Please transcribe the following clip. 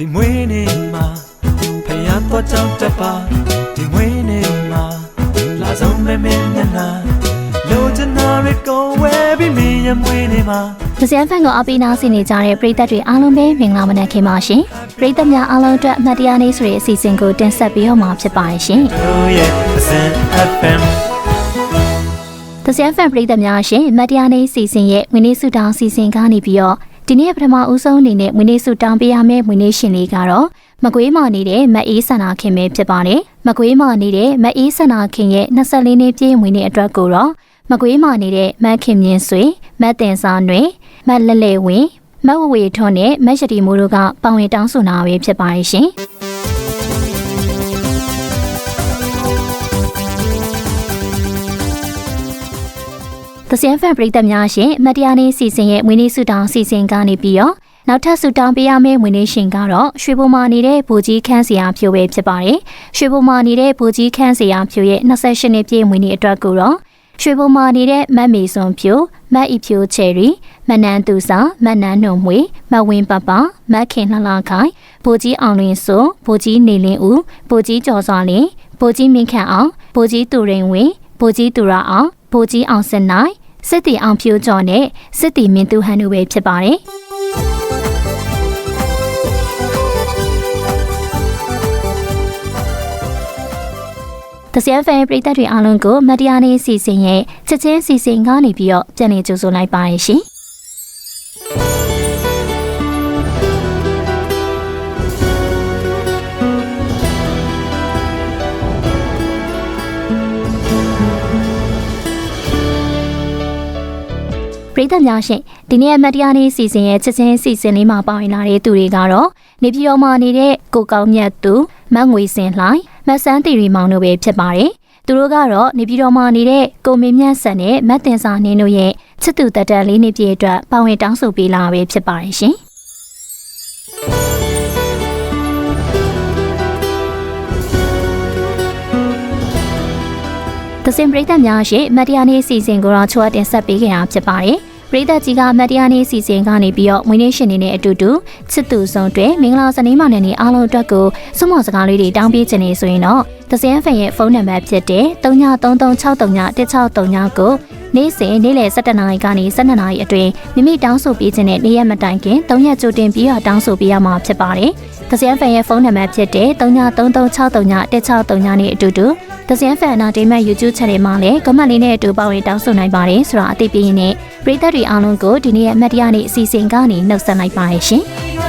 ဒီမွေးနေ့မှာဖယားတော့ကြောက်တပါဒီမွေးနေ့မှာလာဆုံးမဲမဲနနာလိုချင်တာရကိုဝဲပြီးမင်းရဲ့မွေးနေ့မှာမစံဖန်ကိုအပိနာဆင်နေကြတဲ့ပရိသတ်တွေအားလုံးပဲမင်္ဂလာမနက်ခင်းပါရှင်။ပရိသတ်များအားလုံးအတွက်အမှတ်တရနေ့ဆိုတဲ့အစီအစဉ်ကိုတင်ဆက်ပေးတော့မှာဖြစ်ပါတယ်ရှင်။သစံဖန်ပရိသတ်များရှင်မတ်တရားနေ့စီစဉ်ရဲ့ငွေနေ့ဆုတောင်းစီစဉ်ကနေပြီးတော့ ဒီနေ့ပထမဦးဆုံးအနေနဲ့ဝင်းနေစုတောင်းပေးရမယ့်ဝင်းနေရှင်လေးကတော့မကွေးမာနေတဲ့မအေးဆန္ဒခင်ပဲဖြစ်ပါတယ်။မကွေးမာနေတဲ့မအေးဆန္ဒခင်ရဲ့24နှစ်ပြည့်ဝင်းနေအတွက်ကိုတော့မကွေးမာနေတဲ့မခင်မြင့်ဆွေမတ်တင်စာနွေမတ်လဲ့လဲ့ဝင်းမတ်ဝဝေထွန်းနဲ့မတ်ရတီမိုးတို့ကပါဝင်တောင်းဆိုနာပဲဖြစ်ပါရဲ့ရှင်။ သစင်ဖန်ပရိသတ်များရှင်မတရားနေစီစဉ်ရဲ့ဝင်းနေစုတောင်းစီစဉ်ကနေပြီးတော့နောက်ထပ်စုတောင်းပေးရမယ့်ဝင်းနေရှင်ကတော့ရွှေဘုံမာနေတဲ့ဘူကြီးခန်းစရာဖြိုးပဲဖြစ်ပါတယ်။ရွှေဘုံမာနေတဲ့ဘူကြီးခန်းစရာဖြိုးရဲ့28နှစ်ပြည့်ဝင်းနေအတွက်ကိုတော့ရွှေဘုံမာနေတဲ့မတ်မီစွန်ဖြိုးမတ်ဤဖြိုးချယ်ရီမနန်းသူစာမတ်နန်းနှုံမွေမတ်ဝင်းပပမတ်ခင်လှလှခိုင်ဘူကြီးအောင်လင်းစိုးဘူကြီးနေလင်းဦးဘူကြီးကျော်စွာလင်းဘူကြီးမင်းခန့်အောင်ဘူကြီးသူရင်ဝင်း ဘူကြီးသူရအောင်ဘူကြီးအောင်စင်နိုင်စစ်တီအောင်ဖြိုးကျော်နဲ့စစ်တီမင်းသူဟန်တို့ပဲဖြစ်ပါတယ်။တစရဖန်ပရိသတ်တွေအားလုံးကိုမတရားနေစီစဉ်ရဲ့ချက်ချင်းစီစဉ်ကနေပြီးတော့ပြန်လည်ကြိုဆိုလိုက်ပါရရှင်။ ပရိသတ်များရှင်ဒီနေ့အမတ်တရားနေ့စီစဉ်ရဲ့ချက်ချင်းစီစဉ်လေးမှာပါဝင်လာတဲ့သူတွေကတော့နေပြည်တော်မှာနေတဲ့ကိုကောင်းမြတ်သူမတ်ငွေစင်လှိုင်းမတ်ဆန်းတီရီမောင်တို့ပဲဖြစ်ပါတယ်သူတို့ကတော့နေပြည်တော်မှာနေတဲ့ကိုမင်းမြတ်ဆန်နဲ့မတ်တင်စာနှင်းတို့ရဲ့ချစ်သူတက်တန်လေးနှစ်ပြည့်အတွက်ပါဝင်တောင်းဆိုပေးလာပဲဖြစ်ပါတယ်ရှင်သစင်ပရိသတ်များရှင်မတ်တရားနေ့စီစဉ်ကိုတော့ချောတင်ဆက်ပေးခဲ့တာဖြစ်ပါတယ် ပရိသတ်ကြီးကမတ်တရားနေ့စီစဉ်ကနေပြီးတော့ဝင်းနေရှင်နေနဲ့အတူတူချစ်သူဆုံးတွေမင်္ဂလာစနေမှနဲ့နေအားလုံးအတွက်ကိုစွမွန်စကားလေးတွေတောင်းပေးခြင်းနေဆိုရင်တော့သစင်ဖန်ရဲ့ဖုန်းနံပါတ်ဖြစ်တဲ့3933631639ကိုနေ့စဉ်နေ့လယ်7:00နာရီကနေ12:00နာရီအတွင်းမိမိတောင်းဆိုပေးခြင်းနဲ့နေ့ရက်မတိုင်ခင်3ရက်ကြိုတင်ပြီးတော့တောင်းဆိုပေးရမှာဖြစ်ပါတယ်။သစင်ဖန်ရဲ့ဖုန်းနံပါတ်ဖြစ်တဲ့3933631639နဲ့အတူတူ သစင်ဖန်နာဒေးမတ် YouTube Channel မှာလည်း comment လေးနဲ့အတူပါဝင်တောင်းဆိုနိုင်ပါတယ်ဆိုတာအသိပေးရင်းနဲ့ပရိသတ်တွေအားလုံးကိုဒီနေ့ရဲ့အမတ်တရားနေ့အစီအစဉ်ကနေနှုတ်ဆက်လိုက်ပါရရှင်။